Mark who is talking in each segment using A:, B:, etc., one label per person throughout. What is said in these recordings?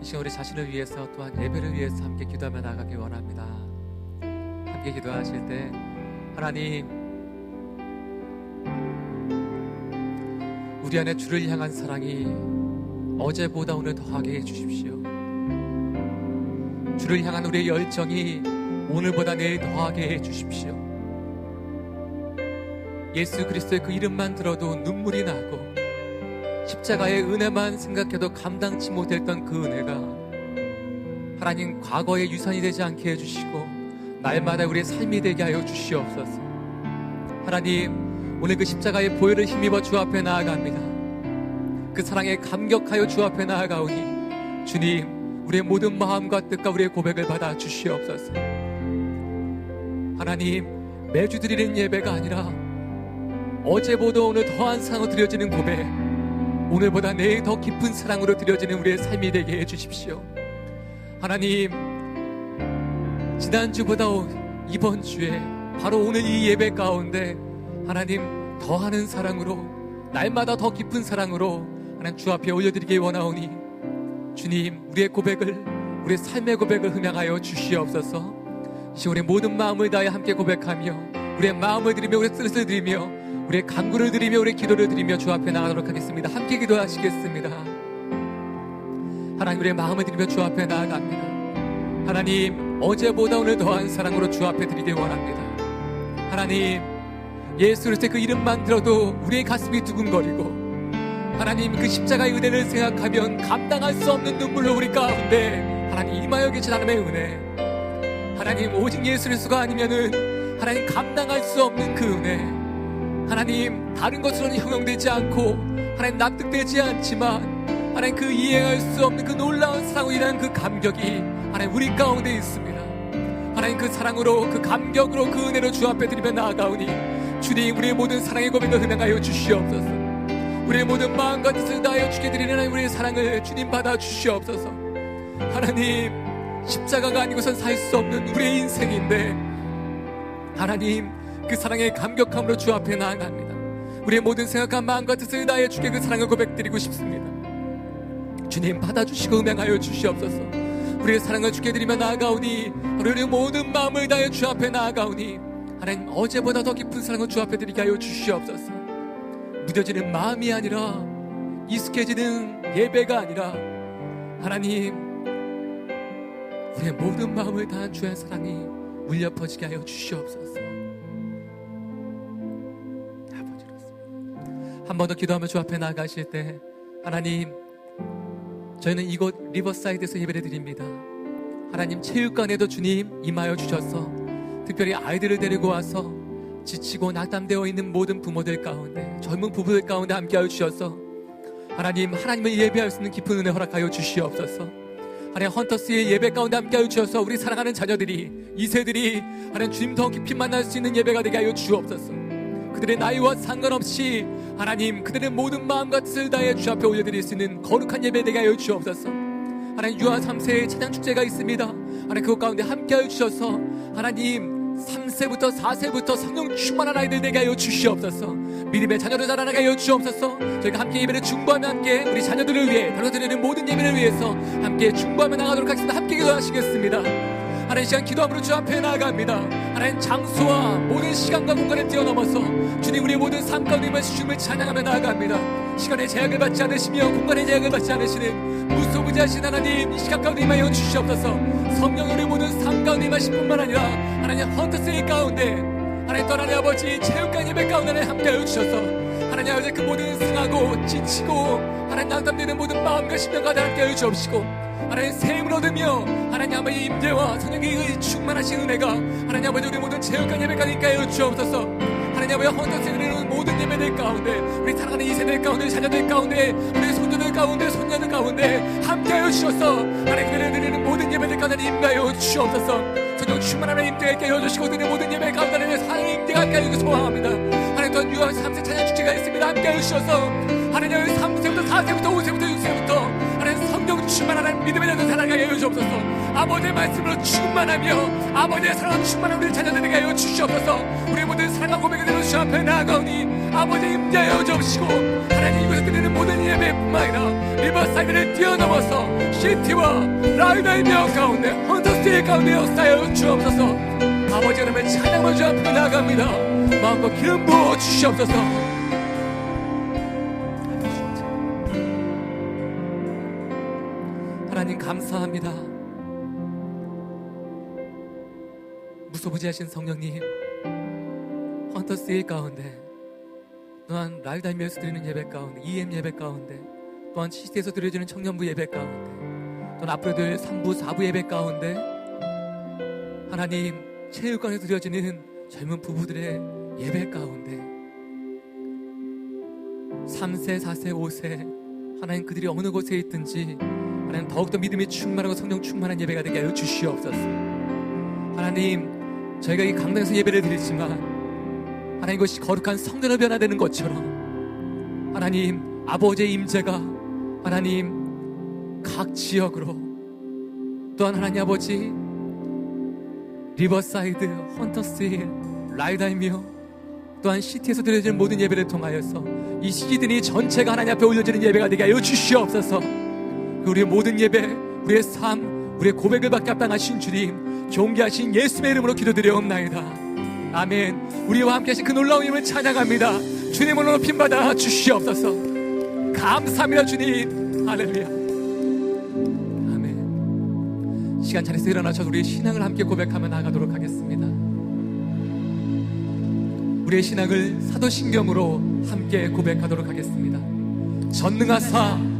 A: 이 시간 우리 자신을 위해서 또한 예배를 위해서 함께 기도하며 나가기 원합니다. 함께 기도하실 때 하나님 우리 안에 주를 향한 사랑이 어제보다 오늘 더하게 해주십시오. 주를 향한 우리의 열정이 오늘보다 내일 더하게 해주십시오. 예수 그리스도의 그 이름만 들어도 눈물이 나고 십자가의 은혜만 생각해도 감당치 못했던 그 은혜가 하나님 과거의 유산이 되지 않게 해주시고 날마다 우리의 삶이 되게 하여 주시옵소서. 하나님 오늘 그 십자가의 보혈을 힘입어 주 앞에 나아갑니다. 그 사랑에 감격하여 주 앞에 나아가오니 주님 우리의 모든 마음과 뜻과 우리의 고백을 받아 주시옵소서. 하나님 매주 드리는 예배가 아니라 어제보다 오늘 더한 사랑으로 드려지는 고백 오늘보다 내일 더 깊은 사랑으로 드려지는 우리의 삶이 되게 해주십시오. 하나님 지난주보다 이번 주에 바로 오늘 이 예배 가운데 하나님 더하는 사랑으로 날마다 더 깊은 사랑으로 하나님 주 앞에 올려드리기 원하오니 주님 우리의 고백을 우리의 삶의 고백을 흠양하여 주시옵소서. 이 우리의 모든 마음을 다해 함께 고백하며 우리의 마음을 드리며 우리의 뜻을 드리며 우리의 간구를 드리며 우리의 기도를 드리며 주 앞에 나가도록 하겠습니다. 함께 기도하시겠습니다. 하나님 우리의 마음을 드리며 주 앞에 나아갑니다. 하나님 어제보다 오늘 더한 사랑으로 주 앞에 드리길 원합니다. 하나님 예수 그리스도의 그 이름만 들어도 우리의 가슴이 두근거리고 하나님 그 십자가의 은혜를 생각하면 감당할 수 없는 눈물로 우리 가운데 하나님 임하여 계신 하나님의 은혜 하나님 오직 예수 그리스도가 아니면은 하나님 감당할 수 없는 그 은혜 하나님 다른 것으로는 형용되지 않고 하나님 납득되지 않지만 하나님 그 이해할 수 없는 그 놀라운 사랑으로 인한 그 감격이 하나님 우리 가운데 있습니다. 하나님 그 사랑으로 그 감격으로 그 은혜로 주 앞에 드리며 나아가오니 주님 우리의 모든 사랑의 고백을 흠양하여 주시옵소서. 우리의 모든 마음과 뜻을 다하여 주게 드리는 하나님 우리의 사랑을 주님 받아 주시옵소서. 하나님 십자가가 아니고선 살 수 없는 우리의 인생인데 하나님 그 사랑의 감격함으로 주 앞에 나아갑니다. 우리의 모든 생각한 마음과 뜻을 다하여 주께 그 사랑을 고백드리고 싶습니다. 주님 받아주시고 음행하여 주시옵소서. 우리의 사랑을 주께 드리며 나아가오니 우리의 모든 마음을 다하여 주 앞에 나아가오니 하나님 어제보다 더 깊은 사랑을 주 앞에 드리게 하여 주시옵소서. 무뎌지는 마음이 아니라 익숙해지는 예배가 아니라 하나님 우리의 모든 마음을 다한 주의 사랑이 울려 퍼지게 하여 주시옵소서 한 번 더 기도하며 주 앞에 나아가실 때 하나님 저희는 이곳 리버사이드에서 예배를 드립니다. 하나님 체육관에도 주님 임하여 주셔서 특별히 아이들을 데리고 와서 지치고 낙담되어 있는 모든 부모들 가운데 젊은 부부들 가운데 함께하여 주셔서 하나님 하나님을 예배할 수 있는 깊은 은혜 허락하여 주시옵소서. 하나님 헌터스의 예배 가운데 함께하여 주셔서 우리 사랑하는 자녀들이 이세들이 하나님 주님 더 깊이 만날 수 있는 예배가 되게 하여 주옵소서 그들의 나이와 상관없이 하나님 그들의 모든 마음과 뜻을 다해 주 앞에 올려드릴 수 있는 거룩한 예배 되게 하여 주옵소서. 하나님 유아 3세의 찬양 축제가 있습니다. 하나님 그것 가운데 함께하여 주셔서 하나님 3세부터 4세부터 성령 충만한 아이들 되게 하여 주시옵소서. 믿음의 자녀를 자라나게 하여 주옵소서. 저희가 함께 예배를 중보하며 함께 우리 자녀들을 위해 다뤄드리는 모든 예배를 위해서 함께 중보하며 나가도록 하겠습니다. 함께 기도하시겠습니다 하나님 시간 기도함으로 주 앞에 나아갑니다. 하나님 장소와 모든 시간과 공간을 뛰어넘어서 주님 우리의 모든 삶 가운데 임하시 주님을 찬양하며 나아갑니다. 시간의 제약을 받지 않으시며 공간의 제약을 받지 않으시는 무소부지하신 하나님 이 시간 가운데 임하여 주시옵소서. 성령 우리 모든 삶 가운데 임하실 뿐만 아니라 하나님 헌터스의 가운데 하나님 떠나는 아버지 체육관 예배 가운데 함께하여 주셔서 하나님 아버지 그 모든 승하고 지치고 하나님 낙담되는 모든 마음과 심령과 다 함께하여 주옵시고 하나님 새 힘을 얻으며 하나님 아버지 임재와 성령의 충만하신 은혜가 하나님 아버지 우리 모든 체육관 예배가 있게 주옵소서. 하나님 아버지 헌터스 드리는 모든 예배들 가운데 우리 사랑하는 이세들 가운데 자녀들 가운데 우리 손주들 가운데 손녀들 가운데 함께하여 주셔서. 하나님 그들을 드리는 모든 예배들 가운데 임하여 주옵소서. 성령 충만한 임재 있게 해주시고 드리는 모든 예배 가운데 사랑의 임재가 함께하여 소망합니다. 하나님 또한 유아 3세 찬양 축제가 있습니다. 함께하여 주셔서. 하나님 3세부터 4세부터 5세부터 6세부터 하나님 성령 충만한 믿음의 자도 살아가게 하여 주옵소서. 아버지의 말씀으로 충만하며 아버지의 사랑으로 충만한 우리 자녀들에게 하여 주시옵소서. 우리 모든 사랑과 고백을 들어 주 앞에 나아가오니 아버지 임자여 주옵시고 하나님 이곳에 드리는 모든 예배뿐만 아니라 리버사이드를 뛰어넘어서 시티와 라이다이며 가운데 헌터스테이 가운데 역사여 주옵소서. 아버지 여러분의 찬양을 주 앞에 나아갑니다. 마음과 기름 부어 주시옵소서 하나님 감사합니다. 무소부지하신 성령님, 헌터스의 가운데, 또한 라이다임에서 드리는 예배 가운데, EM 예배 가운데, 또한 시스에서 드려지는 청년부 예배 가운데, 또한 앞으로 들 3부, 4부 예배 가운데, 하나님 체육관에서 드려지는 젊은 부부들의 예배 가운데, 3세, 4세, 5세, 하나님 그들이 어느 곳에 있든지, 하 나님 더욱더 믿음이 충만하고 성령 충만한 예배가 되게 하여 주시옵소서. 하나님, 저희가 이 강당에서 예배를 드리지만 하나님 이것이 거룩한 성전으로 변화되는 것처럼 하나님 아버지의 임재가 하나님 각 지역으로 또한 하나님 아버지 리버사이드, 헌터스힐, 라이다이며 또한 시티에서 드려지는 모든 예배를 통하여서 이 시드니 전체가 하나님 앞에 올려지는 예배가 되게 하여 주시옵소서. 우리의 모든 예배, 우리의 삶, 우리의 고백을 받게 합당하신 주님, 존귀하신 예수의 이름으로 기도드려옵나이다. 아멘. 우리와 함께 하신 그 놀라운 힘을 찬양합니다. 주님으로 높임 받아 주시옵소서. 감사합니다, 주님. 할렐루야. 아멘. 시간 차려서 일어나셔서 우리의 신앙을 함께 고백하며 나가도록 하겠습니다. 우리의 신앙을 사도신경으로 함께 고백하도록 하겠습니다. 전능하사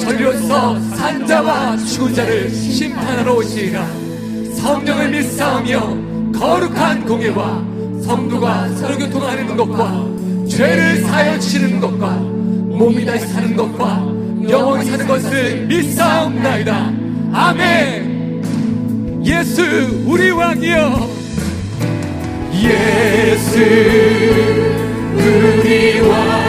A: 저리로서 산자와 죽은 자를 심판하러 오시리라. 성령을 믿사오며 거룩한 공예와 성도가 서로 교통하는 것과 죄를 사여 치는 것과 몸이 다시 사는 것과 영원히 사는 것을 믿사옵나이다. 아멘. 예수 우리 왕이여. 예수 우리 왕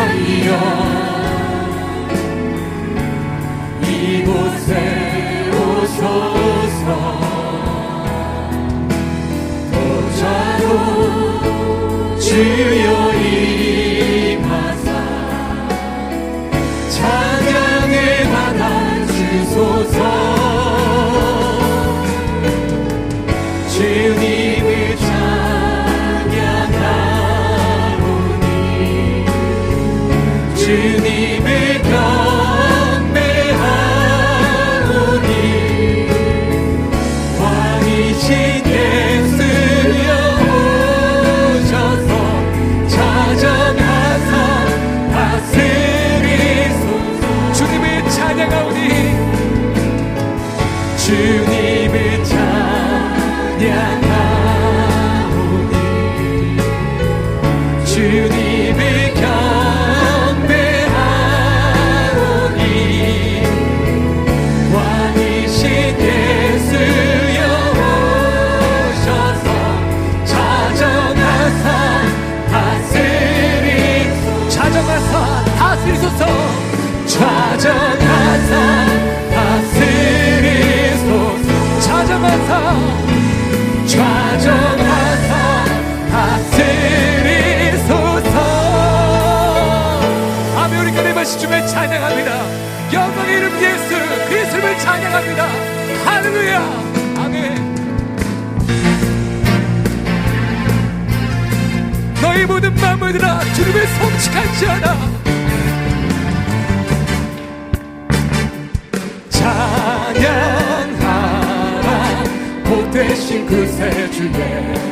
A: 도자 모든 마음들아 주님을 성취할지어다 찬양하라. 복되신 예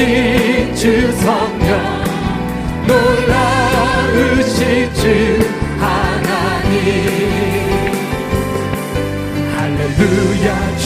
A: 놀라우신 주 성령 놀라우신 주 하나님. 할렐루야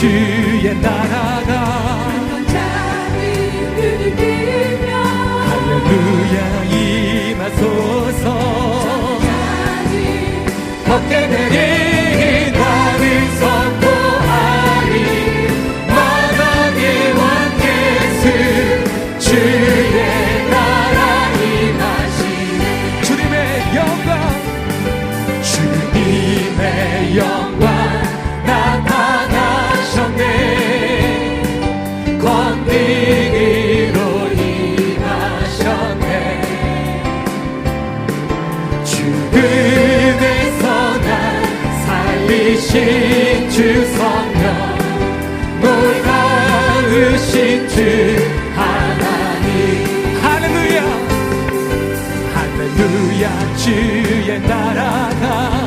A: 주 성령 뭘 가으신 주 하나님. 할렐루야. 할렐루야 주의 나라가.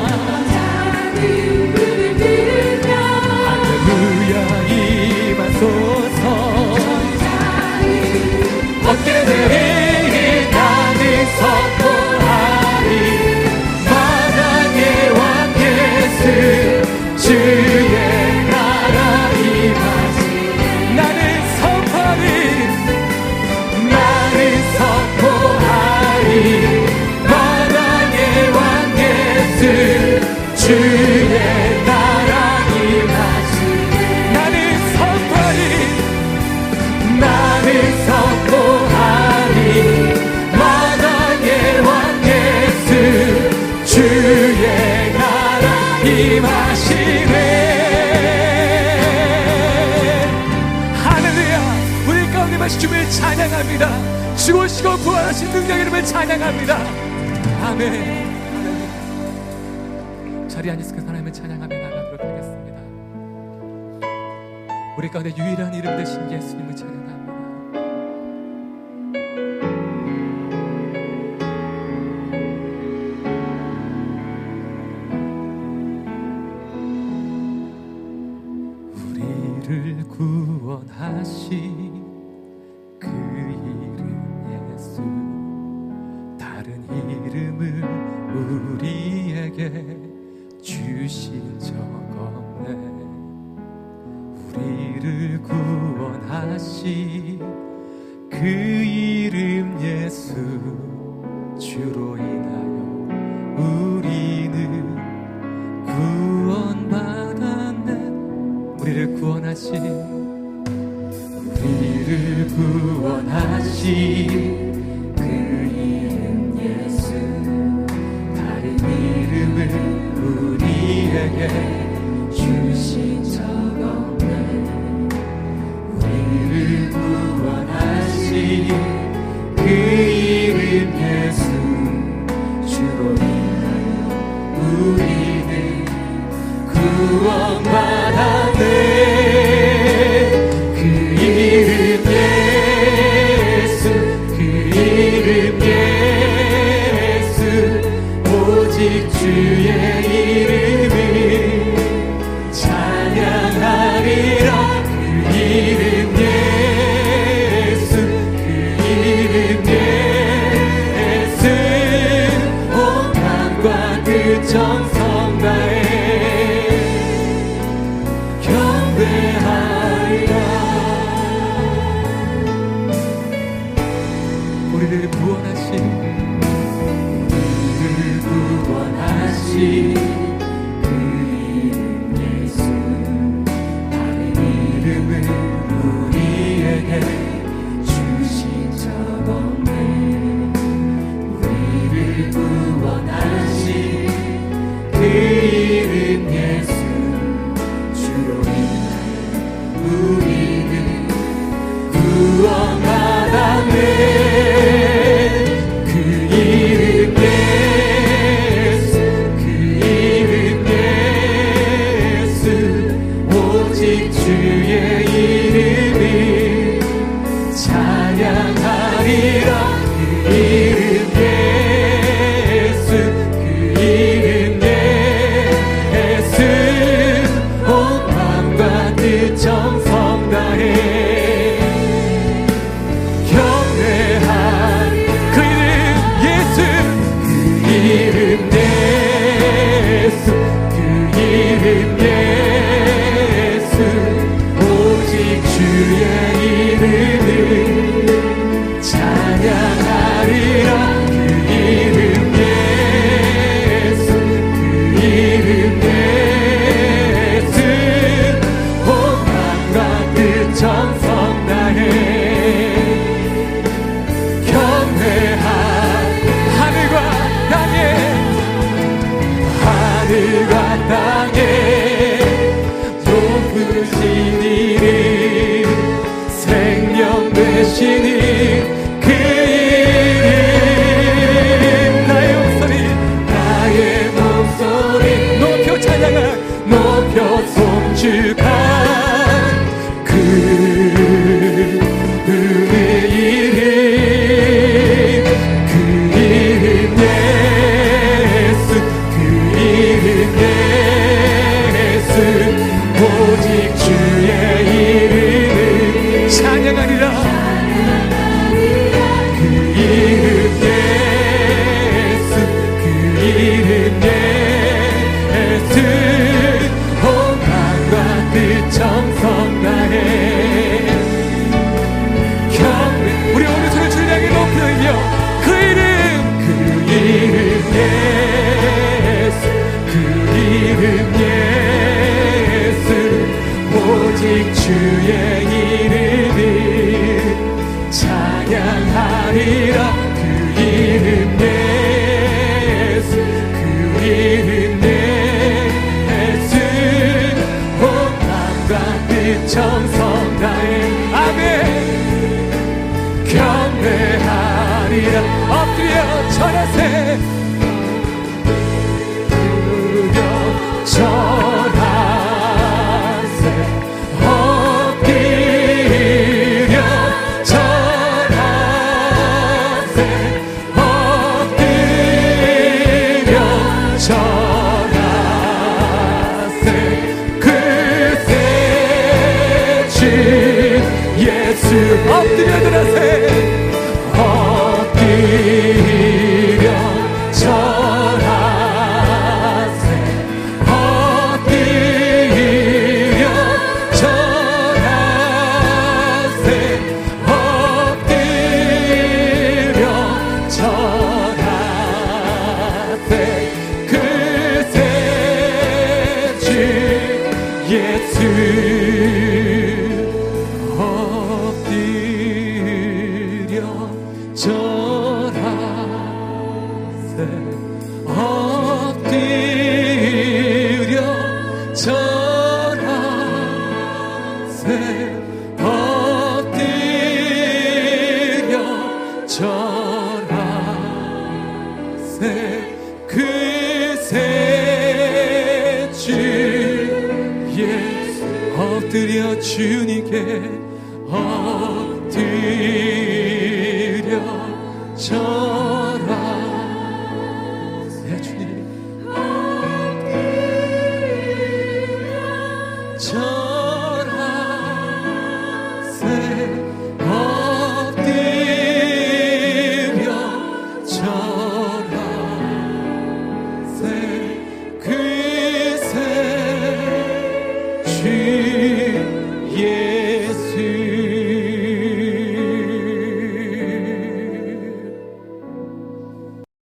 A: 주님을 찬양합니다. 죽으시고 부활하신 능력 이름을 찬양합니다. 아멘. 자리 앉으시고 하나님을 찬양하며 나가도록 하겠습니다. 우리 가운데 유일한 이름 되신 예수님을 찬양합니다. 우리에게 주신 적 없네. 우리를 구원하신 그 이름 예수 주로 인하여 우리는 구원받았네. 우리를 구원하신 우리를 구원하신 구원받
B: yeah. 엎드려 주님께 엎드려 저